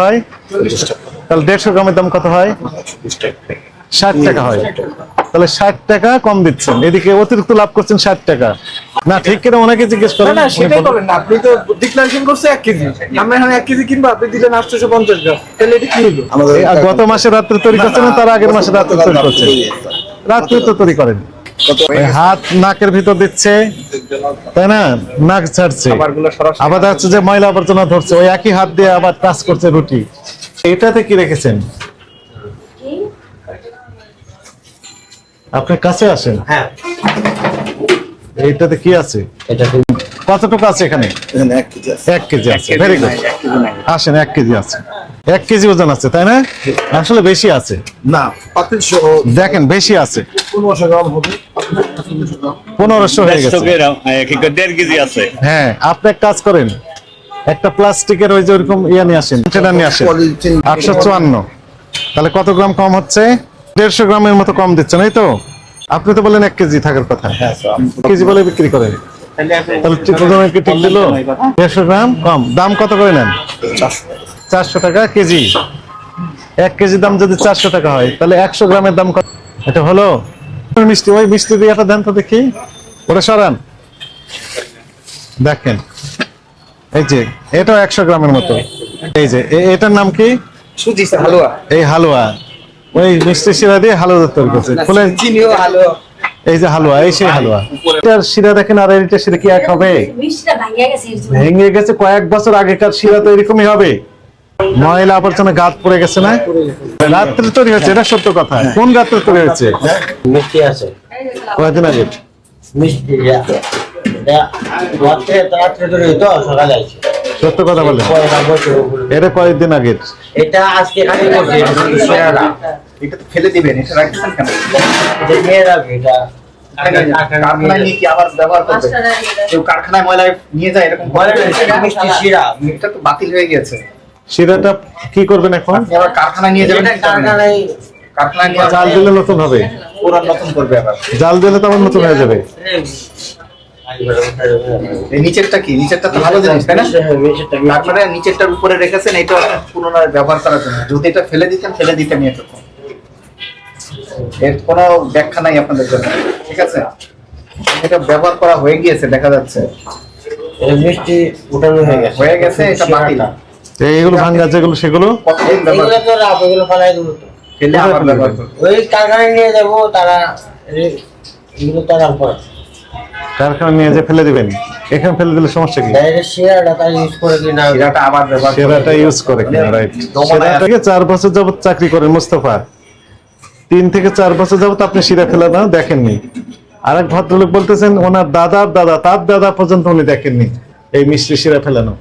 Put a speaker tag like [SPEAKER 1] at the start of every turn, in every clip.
[SPEAKER 1] হয়? তাহলে দেড়শো গ্রামের দাম কত হয়? ষাট টাকা হয়। তাহলে ষাট টাকা কম দিচ্ছেন। এদিকে অতিরিক্ত লাভ করছেন ষাট টাকা। না ঠিক কিনা ওনাকে জিজ্ঞেস করেন?
[SPEAKER 2] না সেটাই করেন না। আপনি তো ডিক্লারেশন করছে এক কেজি। আমরা এখানে এক কেজি কিনবো আপনি দিলেন আটশোশো পঞ্চাশ গ্রাম। তাহলে এটা কি হলো
[SPEAKER 1] গত মাসে রাত্রে তৈরি করছেন না তার আগের মাসে রাত্রে তৈরি করছেন। রাত্রে তো তৈরি করেন। হাত নাকের ভিতর দিচ্ছে তাই না? নাক ছাড়ছে। আবার যাচ্ছে যে ময়লা আবর্জনা ধরছে ওই একই হাত দিয়ে আবার টাচ করছে রুটি। এটাতে কি রেখেছেন? আপনার কাছে আসেন।
[SPEAKER 2] হ্যাঁ।
[SPEAKER 1] এইটাতে কি আছে? কতটুকু আছে এখানে?
[SPEAKER 3] এক কেজি আছে।
[SPEAKER 1] এক কেজি ভেরি গুড আসেন এক কেজি আছে। এক কেজি ওজন আছে তাই না? আসলে বেশি আছে।
[SPEAKER 3] না
[SPEAKER 1] দেখেন বেশি আছে।
[SPEAKER 3] পনেরোশো গ্রাম হবে। পনেরোশো
[SPEAKER 1] হয়ে গেছে।
[SPEAKER 4] দেড় কেজি আছে?
[SPEAKER 1] হ্যাঁ আপনি এক কাজ করেন একটা প্লাস্টিকের ওই যে ওরকম ইয়ে নিয়ে আসেন সেটা নিয়ে আসেন। আটশো চুয়ান্ন। তাহলে কত গ্রাম কম হচ্ছে? দেড়শো গ্রামের মতো কম দিচ্ছেন এই তো? আপনি তো বললেন এক কেজি থাকার কথা। কেজি বলে বিক্রি করেন তাহলে ঠিক কি ঠিক দিল? দেড়শো গ্রাম কম। দাম কত করে নেন?
[SPEAKER 3] চারশো
[SPEAKER 1] টাকা কেজি। এক কেজি দাম যদি চারশো টাকা হয় তাহলে একশো গ্রামের দাম কত? এটা হলো? মিষ্টি? ওই মিষ্টি দিয়ে একটা দেন তো দেখি। ওটা সরান। দেখেন। এই যে এটাও একশো গ্রামের মতো। এই যে এটার নাম কি?
[SPEAKER 2] সুজি হালুয়া।
[SPEAKER 1] এই হালুয়া। ওই মিষ্টি শিরা দিয়ে হালুয়া তৈরি করছে। খুলে
[SPEAKER 2] চিনিও হালুয়া।
[SPEAKER 1] এই যে হালুয়া এই সেই হালুয়া। এটার শিরা দেখেন আর এইটার শিরা কি এক হবে। ভেঙে গেছে কয়েক বছর আগেকার শিরা তো এরকমই হবে। ময়লা আবর্জনা গাত পড়ে গেছে না? রাত্রে তৈরি হয়েছে এটা সত্য কথা। কোন রাত্রে তৈরি হয়েছে?
[SPEAKER 5] মিষ্টি আছে।
[SPEAKER 1] কয়েকদিন আগে?
[SPEAKER 5] মিষ্টি
[SPEAKER 1] সত্য কথা। এটা কয়েকদিন আগের?
[SPEAKER 5] এটা আজকে খালি করছে এটা
[SPEAKER 2] ফেলে দিবেন এটা রাখতেছেন কেন?
[SPEAKER 5] এটা নিয়ে যাবে এটা
[SPEAKER 2] কারখানায় নিয়ে কি আবার ব্যবহার করবে? কেউ কারখানায় ময়লা নিয়ে যায় এরকম
[SPEAKER 5] মিষ্টি শিরা।
[SPEAKER 2] এটা তো বাতিল হয়ে গেছে
[SPEAKER 1] শিরাটা কি করবেন এখন?
[SPEAKER 2] কারখানায় নিয়ে যাবেন।
[SPEAKER 5] এটা কারখানায়
[SPEAKER 1] জাল দিলে নতুন হবে।
[SPEAKER 2] নতুন করবে আবার।
[SPEAKER 1] জাল দিলে তো আবার নতুন হয়ে যাবে।
[SPEAKER 2] নিচেরটা কি? নিচেরটা তো ভালো জিনিস তাই না? তারপরে নিচেরটার উপরে রেখেছেন এটা পুনরায় ব্যবহার করার জন্য। যদি এটা ফেলে দিতেন ফেলে দিতেন এতক্ষণ এর কোনো ব্যাখ্যা নাই আপনাদের জন্য। ঠিক আছে? এটা ব্যবহার করা হয়ে গিয়েছে দেখা যাচ্ছে।
[SPEAKER 5] এটা মিষ্টি উঠানো হয়ে গেছে।
[SPEAKER 2] হয়ে গেছে এটা বাতিল।
[SPEAKER 1] তো এইগুলো ভাঙ্গা যেগুলো সেগুলো?
[SPEAKER 5] এগুলো তো রাখ এগুলো ফালাই দেবো তো।
[SPEAKER 2] ফেলে আবার ব্যবহার
[SPEAKER 5] ওই কারখানায় নিয়ে যাব তারা এগুলো তারার পর।
[SPEAKER 1] কারখানা নিয়ে যে ফেলে দিবেন। এখানে ফেলে দিলে সমস্যা কি?
[SPEAKER 5] ডাইরেক্ট শিরাটা ইউজ করে কিনা?
[SPEAKER 2] আবার ব্যবহার।
[SPEAKER 1] সেরাটা ইউজ করে কিনা রাইট
[SPEAKER 2] আছে।
[SPEAKER 1] সেরাটাকে চার বছর যাবত চাকরি করেন মুস্তফা। তিন থেকে চার বছর যাবত আপনি শিরা ফেলানো দেখেননি। আরেক ভদ্রলোক বলতেছেন ওনার দাদার দাদা তার দাদা পর্যন্ত উনি দেখেননি এই মিষ্টি শিরা ফেলানো।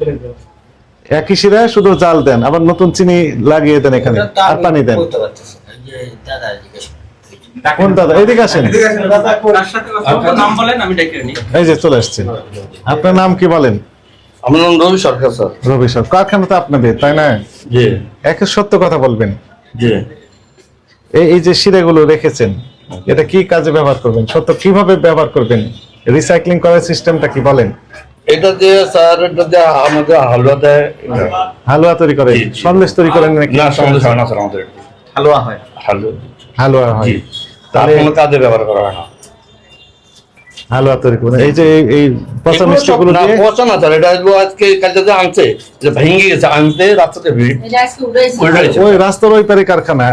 [SPEAKER 1] একই শিরা শুধু জাল দেন আবার নতুন চিনি লাগিয়ে দেন এখানে আর পানি দেন। কোন দাদা? এদিকে আসেন। এই যে চলে আসছেন। আপনার নাম কি বলেন?
[SPEAKER 4] আমার নাম রবি সরকার স্যার।
[SPEAKER 1] রবি সব কারখানা তো আপনাদের তাই না?
[SPEAKER 4] জি।
[SPEAKER 1] একে সত্য কথা বলবেন।
[SPEAKER 4] জি।
[SPEAKER 1] এই এই যে শিরাগুলো রেখেছেন এটা কি কাজে ব্যবহার করবেন? সত্য কীভাবে ব্যবহার করবেন? রিসাইক্লিং করার সিস্টেমটা কি বলেন?
[SPEAKER 4] এটা দিয়ে স্যার এটা দিয়ে আমাদের হালুয়া দেয়।
[SPEAKER 1] হালুয়া তৈরি করেন। সন্দেশ তৈরি করেন নাকি?
[SPEAKER 4] না সন্দেশ হয় না স্যার আমাদের।
[SPEAKER 2] হালুয়া হয়।
[SPEAKER 4] হালুয়া।
[SPEAKER 1] হালুয়া হয়। তাহলে
[SPEAKER 4] কোনো কাজে ব্যবহার করা হয় না।
[SPEAKER 1] হালুয়া তৈরি করেন এই যে এই- এই পচা মিষ্টি গুলো
[SPEAKER 4] না
[SPEAKER 1] দিয়ে
[SPEAKER 4] পচা না স্যার এটা আজকে কালকে যে আনছে যে ভেঙে গেছে আনতে রাস্তাতে ভিড়
[SPEAKER 1] ওই রাস্তার ওই পারে কারখানা।